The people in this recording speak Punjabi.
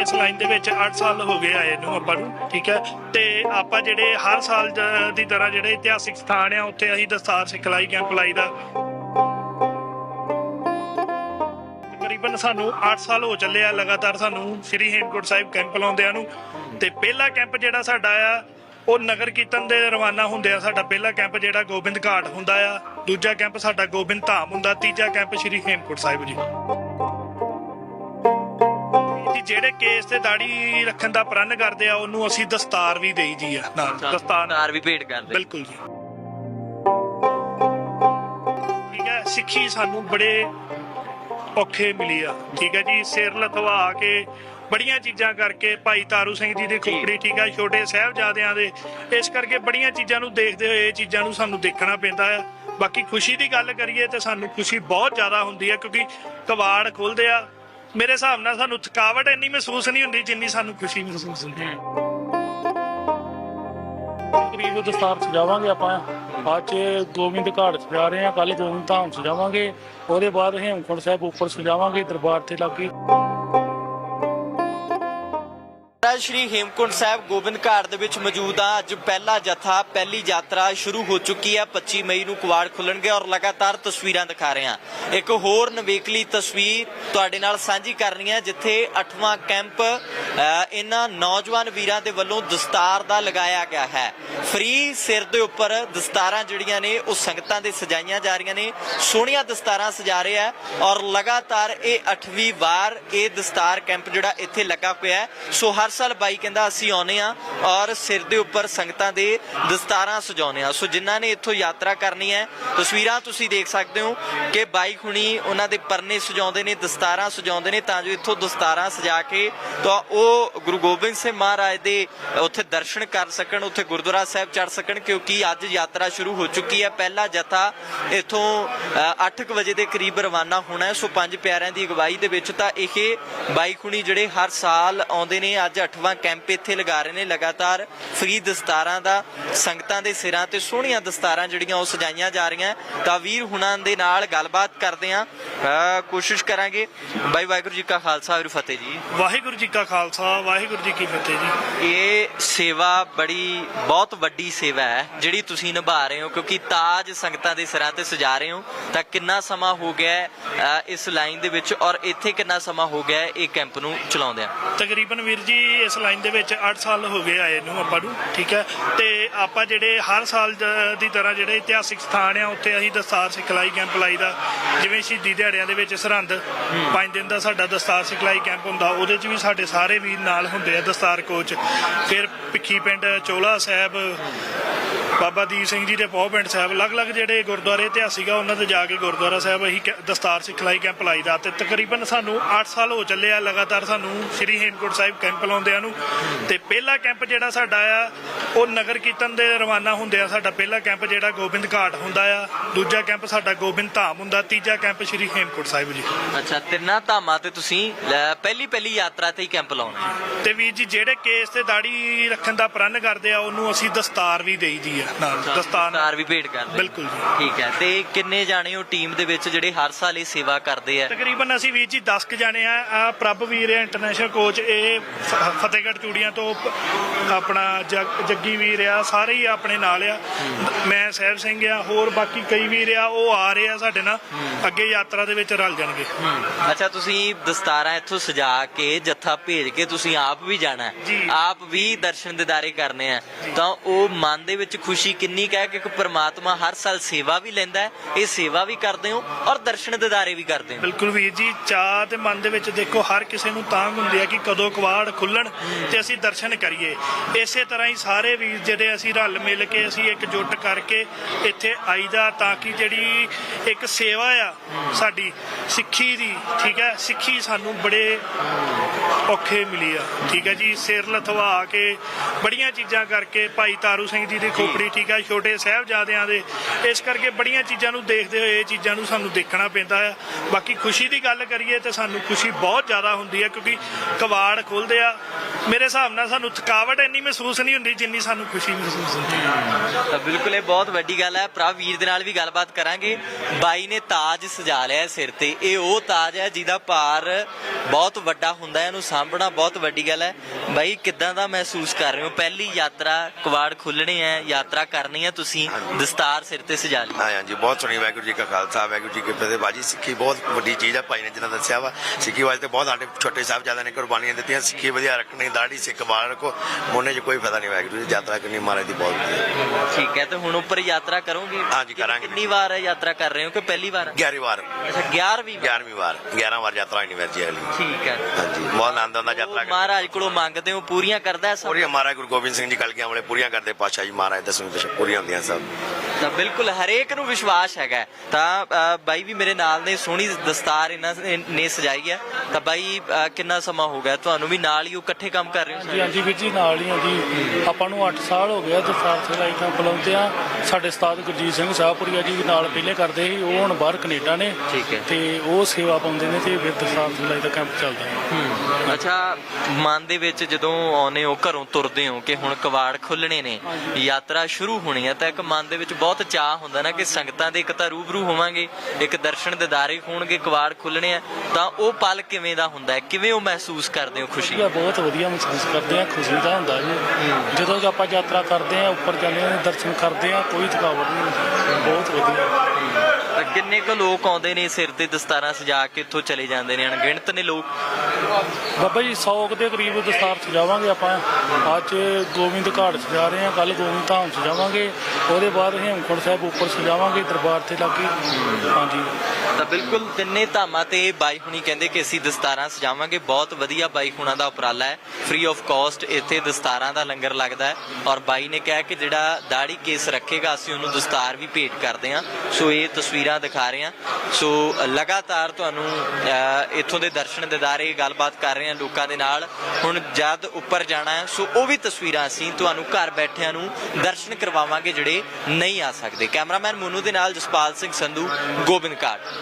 ਇਸ ਲਾਈਨ ਦੇ ਵਿੱਚ 8 ਸਾਲ ਹੋ ਗਏ ਆਏ ਨੂੰ ਆਪਾਂ ਨੂੰ, ਠੀਕ ਹੈ? ਤੇ ਆਪਾਂ ਜਿਹੜੇ ਹਰ ਸਾਲ ਦੀ ਤਰ੍ਹਾਂ ਜਿਹੜੇ ਇਤਿਹਾਸਿਕ ਸਥਾਨ ਆ, ਉੱਥੇ ਅਸੀਂ ਦਸਤਾਰ ਸਿਖਲਾਈ, ਕੈਂਪ ਲਾਈਦਾ ਤਕਰੀਬਨ ਸਾਨੂੰ 8 ਸਾਲ ਹੋ ਚੱਲੇ ਆ, ਲਗਾਤਾਰ ਸਾਨੂੰ ਸ੍ਰੀ ਹੇਮਕੁੰਟ ਸਾਹਿਬ ਕੈਂਪ ਲਾਉਂਦਿਆਂ ਨੂੰ। ਤੇ ਪਹਿਲਾ ਕੈਂਪ ਜਿਹੜਾ ਸਾਡਾ ਆ, ਉਹ ਨਗਰ ਕੀਰਤਨ ਦੇ ਰਵਾਨਾ ਹੁੰਦੇ ਆ ਸਾਡਾ ਪਹਿਲਾ ਕੈਂਪ ਜਿਹੜਾ ਗੋਬਿੰਦ ਘਾਟ ਹੁੰਦਾ ਆ। ਦੂਜਾ ਕੈਂਪ ਸਾਡਾ ਗੋਬਿੰਦ ਧਾਮ ਹੁੰਦਾ, ਤੀਜਾ ਕੈਂਪ ਸ੍ਰੀ ਹੇਮਕੁੰਟ ਸਾਹਿਬ ਜੀ। ਜਿਹੜੇ ਕੇਸ ਤੇ ਦਾੜੀ ਰੱਖਣ ਦਾ ਪ੍ਰਣ ਕਰਦੇ ਆ ਉਹਨੂੰ ਅਸੀਂ ਦਸਤਾਰ ਵੀ ਦੇਈ ਜੀ ਆ ਨਾਲ। ਦਸਤਾਰ ਤਾਰ ਵੀ ਭੇਟ ਕਰਦੇ। ਬਿਲਕੁਲ ਜੀ। ਠੀਕ ਹੈ ਸਿੱਖੀ ਸਾਨੂੰ ਬੜੇ ਔਖੇ ਮਿਲੀ ਆ। ਠੀਕ ਹੈ ਜੀ ਸਿਰ ਲਥਵਾ ਕੇ ਬੜੀਆਂ ਚੀਜ਼ਾਂ ਕਰਕੇ ਭਾਈ ਤਾਰੂ ਸਿੰਘ ਜੀ ਦੀ ਖੋਪੜੀ ਠੀਕ ਹੈ ਛੋਟੇ ਸਾਹਿਬਜ਼ਾਦਿਆਂ ਦੇ ਇਸ ਕਰਕੇ ਬੜੀਆਂ ਚੀਜ਼ਾਂ ਨੂੰ ਦੇਖਦੇ ਹੋਏ ਇਹ ਚੀਜ਼ਾਂ ਨੂੰ ਸਾਨੂੰ ਦੇਖਣਾ ਪੈਂਦਾ ਆ। ਬਾਕੀ ਖੁਸ਼ੀ ਦੀ ਗੱਲ ਕਰੀਏ ਤੇ ਸਾਨੂੰ ਖੁਸ਼ੀ ਬਹੁਤ ਜ਼ਿਆਦਾ ਹੁੰਦੀ ਹੈ ਕਿਉਂਕਿ ਕਵਾੜ ਖੁੱਲਦੇ ਆ ਮੇਰੇ ਹਿਸਾਬ ਨਾਲ ਸਾਨੂੰ ਥਕਾਵਟ ਇੰਨੀ ਮਹਿਸੂਸ ਨਹੀਂ ਹੁੰਦੀ ਜਿੰਨੀ ਸਾਨੂੰ ਖੁਸ਼ੀ ਮਹਿਸੂਸ ਹੁੰਦੀ ਹੈ। ਕਰੀਬ ਦਸਤਾਰ ਸਜਾਵਾਂਗੇ ਆਪਾਂ। ਅੱਜ ਗੋਬਿੰਦ ਘਾਟ ਸਜਾ ਰਹੇ ਹਾਂ ਕੱਲ ਗੋਬਿੰਦ ਧਾਮ ਸਜਾਵਾਂਗੇ। ਉਹਦੇ ਬਾਅਦ ਹੇਮਕੁੰਟ ਸਾਹਿਬ ਉੱਪਰ ਸਜਾਵਾਂਗੇ, ਦਰਬਾਰ ਤੇ ਲੱਗੇ ਸ਼੍ਰੀ ਹੇਮਕੁੰਟ ਸਾਹਿਬ ਗੋਬਿੰਦ ਘਾਟ ਦੇ ਵਿੱਚ ਮੌਜੂਦ ਆ। ਅੱਜ ਪਹਿਲਾ ਜਥਾ, ਪਹਿਲੀ ਯਾਤਰਾ ਸ਼ੁਰੂ ਹੋ ਚੁੱਕੀ ਹੈ 25 ਮਈ ਨੂੰ ਕੁਵਾੜ ਖੁੱਲਣਗੇ ਔਰ ਲਗਾਤਾਰ ਤਸਵੀਰਾਂ ਦਿਖਾ ਰਹੇ ਹਾਂ ਇੱਕ ਹੋਰ ਨਵੇਕਲੀ ਤਸਵੀਰ ਤੁਹਾਡੇ ਨਾਲ ਸਾਂਝੀ ਕਰਨੀ ਹੈ ਜਿੱਥੇ 8ਵਾਂ ਕੈਂਪ ਇਹਨਾਂ ਨੌਜਵਾਨ ਵੀਰਾਂ ਦੇ ਵੱਲੋਂ ਦਸਤਾਰ ਦਾ ਲਗਾਇਆ ਗਿਆ ਹੈ। ਫ੍ਰੀ ਸਿਰ ਦੇ ਉੱਪਰ ਦਸਤਾਰਾਂ ਜਿਹੜੀਆਂ ਨੇ, ਉਹ ਸੰਗਤਾਂ ਦੇ ਸਜਾਈਆਂ ਜਾ ਰਹੀਆਂ ਨੇ। ਸੋਹਣੀਆਂ ਦਸਤਾਰਾਂ ਸਜਾ ਰਹੇ ਆ ਔਰ ਲਗਾਤਾਰ ਇਹ 8ਵੀਂ ਵਾਰ ਇਹ ਦਸਤਾਰ ਕੈਂਪ ਜਿਹੜਾ ਇੱਥੇ ਲੱਗਾ ਹੋਇਆ ਸੋ ਹਰ ਸਾਲ ਬਾਈ ਕਹਿੰਦਾ ਅਸੀਂ ਆਉਨੇ ਆ ਔਰ ਸਿਰ ਦੇ ਉੱਪਰ ਸੰਗਤਾਂ ਦੇ ਦਸਤਾਰਾਂ ਸਜਾਉਨੇ ਆ ਸੋ ਜਿਨ੍ਹਾਂ ਨੇ ਇੱਥੋਂ ਯਾਤਰਾ ਕਰਨੀ ਹੈ, ਤਸਵੀਰਾਂ ਤੁਸੀਂ ਦੇਖ ਸਕਦੇ ਹੋ ਕਿ ਬਾਈ ਹੁਣੀ ਉਹਨਾਂ ਦੇ ਪਰਨੇ ਸਜਾਉਂਦੇ ਨੇ, ਦਸਤਾਰਾਂ ਸਜਾਉਂਦੇ ਨੇ ਤਾਂ ਜੋ ਇੱਥੋਂ ਦਸਤਾਰਾਂ ਸਜਾ ਕੇ ਤਾਂ ਉਹ ਗੁਰੂ ਗੋਬਿੰਦ ਸਿੰਘ ਮਹਾਰਾਜ ਦੇ ਉੱਥੇ ਦਰਸ਼ਨ ਕਰ ਸਕਣ, ਉੱਥੇ ਗੁਰਦੁਆਰਾ ਸਾਹਿਬ ਚੜ ਸਕਣ ਕਿਉਂਕਿ ਅੱਜ ਯਾਤਰਾ ਸ਼ੁਰੂ ਹੋ ਚੁੱਕੀ ਹੈ। ਪਹਿਲਾ ਜਥਾ ਇੱਥੋਂ 8:00 ਵਜੇ ਦੇ ਕਰੀਬ ਰਵਾਨਾ ਹੋਣਾ ਹੈ। ਸੋ ਪੰਜ ਪਿਆਰਿਆਂ ਦੀ ਅਗਵਾਈ ਦੇ ਵਿੱਚ ਤਾਂ ਇਹ ਬਾਈ ਖੁਣੀ ਜਿਹੜੇ ਹਰ ਸਾਲ ਆਉਂਦੇ ਨੇ, ਅੱਜ 8ਵਾਂ ਕੈਂਪ ਇੱਥੇ ਲਗਾ ਰਹੇ ਨੇ। ਲਗਾਤਾਰ ਫ੍ਰੀ ਦਸਤਾਰਾਂ ਦਾ ਸੰਗਤਾਂ ਦੇ ਸਿਰਾਂ ਤੇ ਸੋਹਣੀਆਂ ਦਸਤਾਰਾਂ ਜਿਹੜੀਆਂ ਉਹ ਸਜਾਈਆਂ ਜਾ ਰਹੀਆਂ। ਤਾਂ ਵੀਰ ਹੁਣਾਂ ਦੇ ਨਾਲ ਗੱਲਬਾਤ ਕਰਦੇ ਆਂ ਕੋਸ਼ਿਸ਼ ਕਰਾਂਗੇ। ਬਾਈ ਵਾਹਿਗੁਰੂ ਜੀ ਕਾ ਖਾਲਸਾ ਵਾਹਿਗੁਰੂ ਫਤਿਹ ਜੀ। ਵਾਹਿਗੁਰੂ ਜੀ ਕਾ ਖਾਲਸਾ ਵਾਹਿਗੁਰੂ ਜੀ ਕੀ ਫਤਿਹ ਜੀ। ਇਹ ਸੇਵਾ ਬੜੀ ਬਹੁਤ ਵੱਡੀ ਸੇਵਾ ਹੈ ਜਿਹੜੀ ਤੁਸੀਂ ਨਿਭਾ ਰਹੇ ਹੋ ਕਿਉਂਕਿ ਤਾਜ ਸੰਗਤਾਂ ਦੇ ਸਿਰਾਂ ਤੇ ਸਜਾ ਰਹੇ ਹੋ। ਤਾਂ ਕਿੰਨਾ ਸਮਾਂ ਹੋ ਗਿਆ ਇਸ ਲਾਈਨ ਦੇ ਵਿੱਚ ਔਰ ਇੱਥੇ ਕਿੰਨਾ ਸਮਾਂ ਹੋ ਗਿਆ ਇਹ ਕੈਂਪ ਨੂੰ ਚਲਾਉਂਦਿਆਂ? ਤਕਰੀਬਨ ਵੀਰ ਜੀ ਇਸ ਲਾਈਨ ਦੇ ਵਿੱਚ 8 ਸਾਲ ਹੋ ਗਏ ਆਏ ਨੂੰ ਆਪਾਂ ਨੂੰ ਠੀਕ ਹੈ? ਤੇ ਆਪਾਂ ਜਿਹੜੇ ਹਰ ਸਾਲ ਜ- ਦੀ ਤਰ੍ਹਾਂ ਜਿਹੜੇ ਇਤਿਹਾਸਿਕ ਸਥਾਨ ਆ ਉੱਥੇ ਅਸੀਂ ਦਸਤਾਰ ਸਿਖਲਾਈ ਕੈਂਪ ਲਾਈਦਾ। ਜਿਵੇਂ ਸ਼ਹੀਦੀ ਦਿਹਾੜਿਆਂ ਦੇ ਵਿੱਚ ਸਰਹੰਦ 5 ਦਿਨ ਦਾ ਸਾਡਾ ਦਸਤਾਰ ਸਿਖਲਾਈ ਕੈਂਪ ਹੁੰਦਾ ਉਹਦੇ 'ਚ ਵੀ ਸਾਡੇ ਸਾਰੇ ਵੀਰ ਨਾਲ ਹੁੰਦੇ ਆ ਦਸਤਾਰ ਕੋਚ। ਫਿਰ ਭਿੱਖੀ ਪਿੰਡ ਚੋਲਾ ਸਾਹਿਬ ਬਾਬਾ ਦੀਪ ਸਿੰਘ ਜੀ ਦੇ ਪੌ ਪਿੰਡ ਸਾਹਿਬ ਅਲੱਗ-ਅਲੱਗ ਜਿਹੜੇ ਗੁਰਦੁਆਰੇ ਇਤਿਹਾਸਿਕ ਆ ਉਹਨਾਂ ਤੇ ਜਾ ਕੇ ਗੁਰਦੁਆਰਾ ਸਾਹਿਬ ਅਸੀਂ ਕੈ- ਦਸਤਾਰ ਸਿਖਲਾਈ ਕੈਂਪ ਲਾਈਦਾ ਤੇ। ਤਕਰੀਬਨ ਸਾਨੂੰ 8 ਸਾਲ ਹੋ ਚੱਲੇ ਆ ਲਗਾਤਾਰ ਸਾਨੂੰ ਸ੍ਰੀ ਹੇਮਕੁੰਟ ਸਾਹਿਬ ਕੈਂਪ ਲਾਉਂਦਿਆਂ ਨੂੰ। ਤੇ ਪਹਿਲਾ ਕੈਂਪ ਜਿਹੜਾ ਸਾਡਾ ਆ ਉਹ ਨਗਰ ਕੀਰਤਨ ਦੇ ਰਵਾਨਾ ਹੁੰਦੇ ਆ ਸਾਡਾ ਪਹਿਲਾ ਕੈਂਪ ਜਿਹੜਾ ਗੋਬਿੰਦ ਘਾਟ ਹੁੰਦਾ ਆ। ਦੂਜਾ ਕੈਂਪ ਸਾਡਾ ਗੋਬਿੰਦ ਧਾਮ ਹੁੰਦਾ ਤੀਜਾ ਕੈਂਪ ਸ੍ਰੀ ਹੇਮਕੁੰਟ ਸਾਹਿਬ ਜੀ। ਅੱਛਾ ਤਿੰਨਾਂ ਧਾਮਾਂ ਤੇ ਤੁਸੀਂ ਪਹਿਲੀ ਪਹਿਲੀ ਯਾਤਰਾ ਤੇ ਹੀ ਕੈਂਪ ਲਾਉਣਾ ਤੇ ਵੀਰ ਜੀ ਜਿਹੜੇ ਕੇਸ ਤੇ ਦਾੜੀ ਰੱਖਣ ਦਾ ਪ੍ਰਣ ਕਰਦੇ ਆ ਉਹਨੂੰ ਅਸੀਂ ਦਸਤਾਰ ਵੀ ਦੇਈ ਦੀ ਆ। ਨਾਲ ਦਸਤਾਰ ਵੀ ਭੇਟ ਕਰਦੇ ਬਿਲਕੁਲ ਜੀ। ਠੀਕ ਹੈ। ਤੇ ਕਿੰਨੇ ਜਾਣੇ ਹੋ ਟੀਮ ਦੇ ਵਿੱਚ ਜਿਹੜੇ ਹਰ ਸਾਲ ਇਹ ਸੇਵਾ ਕਰਦੇ ਆ? ਤਕਰੀਬਨ ਅਸੀਂ ਵੀਰ ਜੀ 10 ਕ ਜਾਣੇ ਆ। ਆ ਪ੍ਰਭ ਵੀਰ ਹੈ ਇੰਟਰਨੈਸ਼ਨਲ ਕੋਚ ਇਹ ਫ- ਫਤਿਹਗੜ੍ਹ ਚੂੜੀਆਂ ਤੋਂ ਪ- ਆਪਣਾ ਜਗ- ਜੱਗੀ ਵੀਰ ਆ ਸਾਰੇ ਹੀ ਆਪਣੇ ਨਾਲ ਆ। ਮੈਂ ਸਾਹਿਬ ਸਿੰਘ ਆ ਹੋਰ ਬਾਕੀ ਕਈ ਵੀਰ ਆ ਉਹ ਆ ਰਹੇ ਆ ਸਾਡੇ ਨਾਲ। ਅੱਗੇ ਯਾਤਰਾ ਦੇ ਵਿੱਚ ਰਲ ਜਾਣਗੇ। ਅੱਛਾ ਤੁਸੀਂ ਦਸਤਾਰਾਂ ਇੱਥੋਂ ਸਜਾ ਕੇ ਜੱਥਾ ਭੇਜ ਕੇ ਤੁਸੀਂ ਆਪ ਵੀ ਜਾਣਾ ਹੈ। ਜੀ। ਆਪ ਵੀ ਦਰਸ਼ਨ ਦਿਦਾਰੇ ਕਰਨੇ ਆ। ਤਾਂ ਉਹ ਮਨ ਦੇ ਵਿੱਚ ਖੁਸ਼ੀ ਕਿੰਨੀ ਕਹਿ ਹੈ ਕਿ ਪ੍ਰਮਾਤਮਾ ਹਰ ਸਾਲ ਸੇਵਾ ਵੀ ਲੈਂਦਾ ਹੈ, ਇਹ ਸੇਵਾ ਵੀ ਕਰਦੇ ਹੋ ਔਰ ਦਰਸ਼ਨ ਦਿਦਾਰੇ ਵੀ ਕਰਦੇ ਹੋ। ਬਿਲਕੁਲ ਵੀਰ ਜੀ, ਚਾਹ ਤੇ ਮਨ ਦੇ ਵਿੱਚ ਦੇਖੋ, ਹਰ ਕਿਸੇ ਨੂੰ ਤਾਂਗ ਹੁੰਦੀ ਹੈ ਕਿ ਕਦੋਂ ਕਵਾੜ ਖੁੱਲਣ ਤੇ ਅਸੀਂ ਦਰਸ਼ਨ ਕਰੀਏ। ਇਸੇ ਤਰ੍ਹਾਂ ਹੀ ਸਾਰੇ ਵੀਰ ਜਿਹੜੇ ਅਸੀਂ ਰਲ ਮਿਲ ਕੇ ਅਸੀਂ ਇੱਕ ਜੁੱਟ ਕਰਕੇ ਇੱਥੇ ਆਈਦਾ ਤਾਂ ਕਿ ਜਿਹੜੀ ਇੱਕ ਸੇਵਾ ਆ ਸਾਡੀ, ਸਿੱਖੀ ਦੀ, ਠੀਕ ਹੈ, ਸਿੱਖੀ ਸਾਨੂੰ ਬੜੇ ਔਖੇ ਮਿਲੀ ਆ। ਠੀਕ ਹੈ ਜੀ, ਸਿਰ ਲਥਵਾ ਕੇ ਬੜੀਆਂ ਚੀਜ਼ਾਂ ਕਰਕੇ ਭਾਈ ਤਾਰੂ ਸਿੰਘ ਜੀ ਦੀ ਖੋਪੜੀ ਠੀਕ ਆ, ਛੋਟੇ ਸਾਹਿਬਜ਼ਾਦਿਆਂ ਦੇ। ਇਸ ਕਰਕੇ ਬੜੀਆਂ ਚੀਜ਼ਾਂ ਨੂੰ ਦੇਖਦੇ ਹੋਏ ਇਹ ਚੀਜ਼ਾਂ ਨੂੰ ਸਾਨੂੰ ਦੇਖਣਾ ਪੈਂਦਾ ਆ। ਬਾਕੀ ਖੁਸ਼ੀ ਦੀ ਗੱਲ ਕਰੀਏ ਤੇ ਸਾਨੂੰ ਖੁਸ਼ੀ ਬਹੁਤ ਜ਼ਿਆਦਾ ਹੁੰਦੀ ਹੈ ਕਿਉਂਕਿ ਕਵਾੜ ਖੁੱਲਦੇ ਆ। ਮੇਰੇ ਹਿਸਾਬ ਨਾਲ ਸਾਨੂੰ ਥਕਾਵਟ ਇੰਨੀ ਮਹਿਸੂਸ ਨਹੀਂ ਹੁੰਦੀ ਜਿੰਨੀ ਸਾਨੂੰ ਖੁਸ਼ੀ ਮਹਿਸੂਸ ਹੁੰਦੀ ਹੈ ਤਾਂ ਬਿਲਕੁਲ ਇਹ ਬਹੁਤ ਵੱਡੀ ਗੱਲ ਹੈ ਭਰਾ, ਵੀਰ ਦੇ ਨਾਲ ਵੀ ਗੱਲਬਾਤ ਕਰਾਂਗੇ। ਬਾਈ ਨੇ ਤਾਜ ਸਜਾ ਲਿਆ ਸਿਰ ਤੇ। ਇਹ ਉਹ ਤਾਜ ਹੈ ਜਿਹਦਾ ਭਾਰ ਬਹੁਤ ਵੱਡਾ ਹੁੰਦਾ ਹੈ ਇਹਨੂੰ ਸਾਂਭਣਾ ਬਹੁਤ ਵੱਡੀ ਗੱਲ ਹੈ ਬਾਈ, ਕਿੱਦਾਂ ਦਾ ਮਹਿਸੂਸ ਕਰ ਰਹੇ ਹੋ? ਪਹਿਲੀ ਯਾਤਰਾ ਕਵਾੜ ਖੁੱਲਣੇ ਹੈ, ਯਾਤਰਾ ਕਰਨੀ ਹੈ ਤੁਸੀਂ ਦਸਤਾਰ ਸਿਰ ਤੇ ਸਜਾ ਲਈ? ਹਾਂ ਹਾਂਜੀ ਬਹੁਤ ਸੋਹਣੀ ਵਾਹਿਗੁਰੂ ਜੀ ਕਾ ਖਾਲਸਾ ਵਾਹਿਗੁਰੂ ਜੀ ਕੀ ਫਤਿਹ। ਬਾਜੀ ਸਿੱਖੀ ਬਹੁਤ ਵੱਡੀ ਚੀਜ਼ ਆ ਭਾਈ ਨੇ ਜਿਹਨਾਂ ਦੱਸਿਆ ਵਾ। ਸਿੱਖੀ ਵਾਸਤੇ ਬਹੁਤ ਸਾਡੇ ਛੋਟੇ ਸਾਹਿਬ ਜ਼ਿਆਦਾ ਨੇ ਕੁਰਬਾਨੀਆਂ ਦਿੱਤੀਆਂ। ਸਿੱਖੀ ਵਧੀਆ ਰੱਖਣੀ ਦਾੜੀ ਸਿੱਖ ਬਾਲ ਰੱਖੋ। ਮੋਨੇ 'ਚ ਕੋਈ ਫਾਇਦਾ ਨਹੀਂ ਵਾਹਿਗੁਰੂ ਜੀ ਯਾਤਰਾ ਕਰਨੀ ਮਹਾਰਾਜ ਦੀ ਬਹੁਤ ਵਧੀਆ। ਠੀਕ ਹੈ ਤੇ ਹੁਣ ਉੱਪਰ ਯਾਤਰਾ ਕਰੋਗੇ? ਹਾਂਜੀ, ਕਰਾਂਗੇ। ਕਿੰਨੀ ਵਾਰ ਹੈ ਯਾਤਰਾ ਕਰ ਰਹੇ ਹੋ ਕਿ ਪਹਿਲੀ ਵਾਰ? 11ਵੀਂ ਵਾਰ। ਅੱਛਾ 11ਵੀਂ ਵਾਰ? 11ਵੀਂ ਵਾਰ। 11 ਵਾਰ ਯਾਤਰਾ ਹੋਣੀ ਵਰਜੀ ਅਗਲੀ। ਠੀਕ ਹੈ। ਹਾਂਜੀ ਬਹੁਤ ਆਨੰਦ ਆਉਂਦਾ ਯਾਤਰਾ ਕਰਕੇ ਮਹਾਰਾਜ ਕੋਲੋਂ ਮੰਗਦੇ ਹੋ ਪੂਰੀਆਂ ਕਰਦਾ ਹੈ ਸਭ? ਪੂਰੀਆਂ ਮਹਾਰਾਜ ਗੁਰੂ ਗੋਬਿੰਦ ਸਿੰਘ ਜੀ ਕਲਗੀਆਂ ਵਾਲੇ ਪੂਰੀਆਂ ਕਰਦੇ ਪਾਤਸ਼ਾਹ ਜੀ ਮਹਾਰਾਜ ਦਸਵੀਂ ਦਸ਼ ਪੂਰੀਆਂ ਹੁੰਦੀਆਂ ਸਭ ਤਾਂ ਬਿਲਕੁਲ ਹਰੇਕ ਨੂੰ ਵਿਸ਼ਵਾਸ ਹੈਗਾ ਹੈ। ਤਾਂ ਬਾਈ ਵੀ ਮੇਰੇ ਨਾਲ ਨੇ ਸੋਹਣੀ ਦਸਤਾਰ ਇਹਨਾਂ ਨੇ ਸਜਾਈ ਹੈ। ਤਾਂ ਬਾਈ ਕਿੰਨਾ ਸਮਾਂ ਹੋ ਗਿਆ? ਤੁਹਾਨੂੰ ਵੀ ਨਾਲ ਹੀ ਉਹ ਇਕੱਠੇ ਕੰਮ ਕਰ ਰਹੇ ਹੋ ਜੀ ਹਾਂਜੀ ਵੀਰ ਜੀ ਨਾਲ ਹੀ ਆ ਜੀ। ਆਪਾਂ ਨੂੰ 8 ਸਾਲ ਹੋ ਗਿਆ ਦਸਤਾਰ ਸਿਲਾਈ ਕੈਂਪ ਲਾਉਂਦੇ ਆ। ਸਾਡੇ ਉਸਤਾਦ ਗੁਰਜੀਤ ਸਿੰਘ ਸਾਹਪੁਰੀਆ ਜੀ ਨਾਲ ਪਹਿਲੇ ਕਰਦੇ ਸੀ। ਉਹ ਹੁਣ ਬਾਹਰ ਕੈਨੇਡਾ ਨੇ। ਠੀਕ ਹੈ। ਤੇ ਉਹ ਸੇਵਾ ਪਾਉਂਦੇ ਨੇ ਤੇ ਫਿਰ ਦਸਤਾਰ ਸਿਲਾਈ ਦਾ ਕੈਂਪ ਚੱਲਦਾ ਹੈ। ਅੱਛਾ ਮਨ ਦੇ ਵਿੱਚ ਜਦੋਂ ਆਉਨੇ ਹੋ ਘਰੋਂ ਤੁਰਦੇ ਹੋ ਕਿ ਹੁਣ ਕਵਾੜ ਖੁੱਲਣੇ ਨੇ ਯਾਤਰਾ ਸ਼ੁਰੂ ਹੋਣੀ ਹੈ ਤਾਂ ਇੱਕ ਮਨ ਦੇ ਵਿੱਚ ਬਹੁਤ ਚਾਹ ਹੁੰਦਾ ਨਾ ਕਿ ਸੰਗਤਾਂ ਦੇ ਇੱਕ ਤਾਂ ਰੂਬਰੂ ਹੋਵਾਂਗੇ ਇੱਕ ਦਰਸ਼ਨ ਦਿਦਾਰੇ ਹੋਣਗੇ ਕਵਾੜ ਖੁੱਲਣੇ ਆ ਤਾਂ ਉਹ ਪਲ ਕਿਵੇਂ ਦਾ ਹੁੰਦਾ ਹੈ? ਕਿਵੇਂ ਉਹ ਮਹਿਸੂਸ ਕਰਦੇ ਹੋ ਖੁਸ਼ੀ? ਬਹੁਤ ਵਧੀਆ ਮਹਿਸੂਸ ਕਰਦੇ ਆ ਖੁਸ਼ੀ ਦਾ ਹੁੰਦਾ ਜੀ। ਜਦੋਂ ਆਪਾਂ ਯਾਤਰਾ ਕਰਦੇ ਆ ਉੱਪਰ ਜਾਂਦੇ ਆ ਦਰਸ਼ਨ ਕਰਦੇ ਆ ਕੋਈ ਥਕਾਵਟ ਨਹੀਂ ਬਹੁਤ ਵਧੀਆ। ਤਾਂ ਕਿੰਨੇ ਕੁ ਲੋਕ ਆਉਂਦੇ ਨੇ ਸਿਰ ਤੇ ਦਸਤਾਰਾਂ ਸਜਾ ਕੇ ਇੱਥੋਂ ਚਲੇ ਜਾਂਦੇ ਨੇ, ਅਣਗਿਣਤ ਨੇ ਲੋਕ? ਬਾਬਾ ਜੀ 100 ਕੁ ਦੇ ਕਰੀਬ ਦਸਤਾਰ ਸਜਾਵਾਂਗੇ ਆਪਾਂ। ਅੱਜ ਗੋਬਿੰਦ ਘਾਟ ਸਜਾ ਰਹੇ ਹਾਂ ਕੱਲ ਗੋਬਿੰਦ ਧਾਮ ਸਜਾਵਾਂਗੇ। ਉਹਦੇ ਬਾਅਦ ਹੇਮਕੁੰਟ ਸਾਹਿਬ ਉੱਪਰ ਸਜਾਵਾਂਗੇ, ਦਰਬਾਰ ਤੇ ਲਾਗੇ। ਹਾਂਜੀ। ਤਾਂ ਬਿਲਕੁਲ ਤਿੰਨੇ ਧਾਮਾਂ ਤੇ ਬਾਈ ਹੁਣੀ ਕਹਿੰਦੇ ਕਿ ਅਸੀਂ ਦਸਤਾਰਾਂ ਸਜਾਵਾਂਗੇ। ਬਹੁਤ ਵਧੀਆ ਬਾਈ ਹੁਣਾਂ ਦਾ ਉਪਰਾਲਾ ਹੈ। ਫ੍ਰੀ ਆਫ ਕਾਸਟ ਇੱਥੇ ਦਸਤਾਰਾਂ ਦਾ ਲੰਗਰ ਲੱਗਦਾ ਹੈ ਔਰ ਬਾਈ ਨੇ ਕਿਹਾ ਕਿ ਜਿਹੜਾ ਦਾੜੀ ਕੇਸ ਰੱਖੇਗਾ, ਅਸੀਂ ਉਹਨੂੰ ਦਸਤਾਰ ਵੀ ਭੇਟ ਕਰਦੇ ਹਾਂ। ਸੋ ਇਹ ਤਸਵੀਰਾਂ ਦਿਖਾ ਰਹੇ ਹਾਂ। ਸੋ ਲਗਾਤਾਰ ਤੁਹਾਨੂੰ ਇੱਥੋਂ ਦੇ ਦਰਸ਼ਨ ਦਿਦਾਰੇ ਗੱਲਬਾਤ ਕਰ ਰਹੇ ਹਾਂ ਲੋਕਾਂ ਦੇ ਨਾਲ। ਹੁਣ ਜਦ ਉੱਪਰ ਜਾਣਾ ਹੈ, ਸੋ ਉਹ ਵੀ ਤਸਵੀਰਾਂ ਅਸੀਂ ਤੁਹਾਨੂੰ ਘਰ ਬੈਠਿਆਂ ਨੂੰ ਦਰਸ਼ਨ ਕਰਵਾਵਾਂਗੇ ਜਿਹੜੇ ਨਹੀਂ ਆ ਸਕਦੇ। ਕੈਮਰਾਮੈਨ ਮੋਨੂ ਦੇ ਨਾਲ ਜਸਪਾਲ ਸਿੰਘ ਸੰਧੂ ਗੋਬਿੰਦ ਘਾਟ